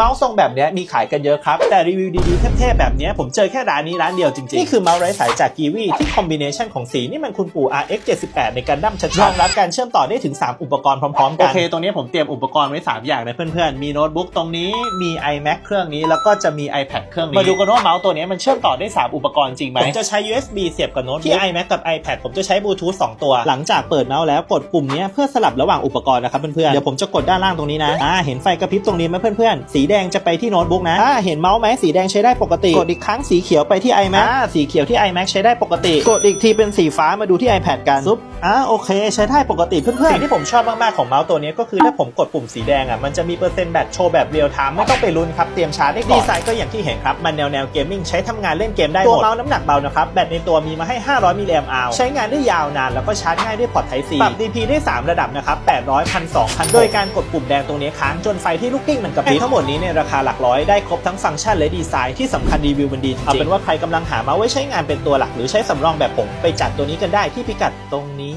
เมาส์ทรงแบบเนี้ยมีขายกันเยอะครับ แต่รีวิวดีๆเทพๆแบบเนี้ยผมเจอแค่ร้านนี้ร้านเดียวจริงๆ นี่คือเมาส์ไร้สายจากกีวีที่คอมบิเนชันของสีนี่มันคุณปู่ RX 78ในการดั้มชัดๆรองรับการเชื่อมต่อได้ถึง 3 อุปกรณ์พร้อมๆกัน โอเค ตรงนี้ผมเตรียมอุปกรณ์ไว้ 3 อย่างนะเพื่อนๆ มีโน้ตบุ๊กตรงนี้มี iMac เครื่องนี้แล้วก็จะมี iPad เครื่องนี้มาดูกันว่าเมาส์ตัวนี้มันเชื่อมต่อได้ 3 อุปกรณ์จริงไหมผมจะใช้ USB เสียบกับโน้ตที่ iMac กับ iPad ผมจะใช้บลูทูธ2ตัว หลังจากเปิดเมาส์แล้วกดปุ่มเนี้ยเพื่อสลับระหว่างอุปกรณ์นะครับเพื่อนๆเดี๋ยวผมจะกดด้านล่างตรงนี้นะอ่าเห็นไฟกระพริบตรงนี้ไหมเพื่อนๆสีแดงจะไปที่โน้ตบุ๊กนะอ่าเห็นเมาส์ไหมสีแดงใช้ได้ปกติ กดอีกครั้งสีเขียวไปที่ iMac อ่าสีเขียวที่ iMac ใช้ได้ปกติ กดอีกทีเป็นสีฟ้ามาดูที่ iPad กันซุปอ่าโอเค ใช้ได้ปกติเพื่อนๆสิ่งที่ผมชอบมากๆของเมาส์ตัวนี้ก็คือถ้าผมกดปุ่มสีแดงอะมันจะมีเปอร์เซ็นต์แบตโชว์แบบเรียลไทม์ไม่ต้องไปลุ้นครับเตรียมชาร์จได้ก่อนดีไซน์ก็อย่างที่เห็นครับมันแนวแนวเกมมิ่งใช้ทำงานเล่นเกมได้หมดตัวเมาส์น้ำหนักเบานะครับแบตในตัวมีมาให้ 500มิลลิแอมป์ใช้งานได้ยาวนานแล้วก็ชาร์จง่ายด้วยพอร์ต Type C ปรับ DP ได้ 3 ระดับนะครับ800 1 2 0 0โดยการกดปุ่มแดงตรงนี้ค้างจนไฟที่ลูกกิ้งมันกระพริบทั้งหมดนี้ในราคาหลักร้อยได้ครบทั้งฟังก์ชันและดีไซน์ที่สำคัญรีวิวมันดีจริงๆเอาเป็นว่าใครกำลังหามาไว้ใช้งานเป็นตัวหลักหรือใช้สำรองแบบผม ไปจัดตัวนี้กันได้ที่พิกัดตรงนี้